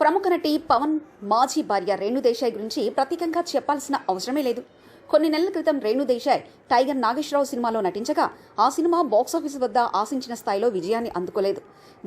ప్రముఖ నటి పవన్ మాజీ భార్య రేణు దేశాయ్ గురించి ప్రత్యేకంగా చెప్పాల్సిన అవసరమే లేదు. కొన్ని నెలల క్రితం రేణు దేశాయ్ టైగర్ నాగేశ్వరరావు సినిమాలో నటించగా ఆ సినిమా బాక్సాఫీస్ వద్ద ఆశించిన స్థాయిలో విజయాన్ని అందుకోలేదు.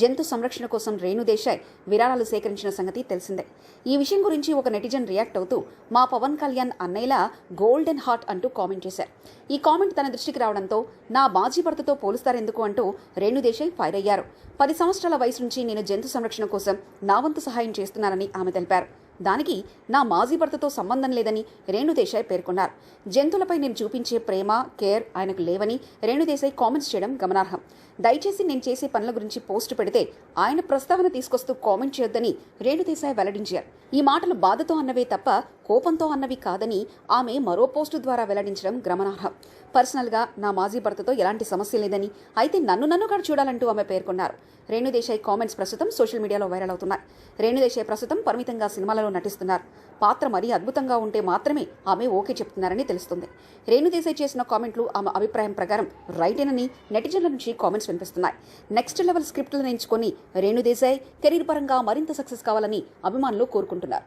జంతు సంరక్షణ కోసం రేణు దేశాయ్ విరాళాలు సేకరించిన సంగతి తెలిసిందే. ఈ విషయం గురించి ఒక నెటిజన్ రియాక్ట్ అవుతూ మా పవన్ కళ్యాణ్ అన్నయ్యలా గోల్డెన్ హార్ట్ అంటూ కామెంట్ చేశారు. ఈ కామెంట్ తన దృష్టికి రావడంతో నా మాజీ భర్తతో పోలుస్తారెందుకు అంటూ రేణు దేశాయ్ ఫైర్ అయ్యారు. పది సంవత్సరాల వయసు నుంచి నేను జంతు సంరక్షణ కోసం నా వంతు సహాయం చేస్తున్నానని ఆమె తెలిపారు. దానికి నా మాజీ భర్తతో సంబంధం లేదని రేణుదేశాయ్ పేర్కొన్నారు. జంతువులపై నేను చూపించే ప్రేమ కేర్ ఆయనకు లేవని రేణుదేశాయ్ కామెంట్స్ చేయడం గమనార్హం. దయచేసి నేను చేసే పనుల గురించి పోస్ట్ పెడితే ఆయన ప్రస్తావన తీసుకొస్తూ కామెంట్ చేయొద్దని రేణుదేశాయ్ వెల్లడించారు. ఈ మాటలు బాధతో అన్నవే తప్ప కోపంతో అన్నవి కాదని ఆమె మరో పోస్టు ద్వారా వెల్లడించడం గమనార్హం. పర్సనల్గా నా మాజీ భర్తతో ఎలాంటి సమస్య లేదని అయితే నన్ను నన్ను కూడా చూడాలంటూ ఆమె పేర్కొన్నారు. రేణుదేశాయ్ కామెంట్స్ ప్రస్తుతం సోషల్ మీడియాలో వైరల్ అవుతున్నాయి. రేణుదేశాయ్ ప్రస్తుతం పరిమితంగా సినిమాలలో నటిస్తున్నారు. పాత్ర మరీ అద్భుతంగా ఉంటే మాత్రమే ఆమె ఓకే చెప్తున్నారని తెలుస్తుంది. రేణుదేశాయ్ చేసిన కామెంట్లు ఆమె అభిప్రాయం ప్రకారం రైటేనని నెటిజన్ల నుంచి కామెంట్స్ వినిపిస్తున్నాయి. నెక్స్ట్ లెవెల్ స్క్రిప్టులను ఎంచుకొని రేణుదేశాయ్ కెరీర్ పరంగా మరింత సక్సెస్ కావాలని అభిమానులు కోరుకుంటున్నారు.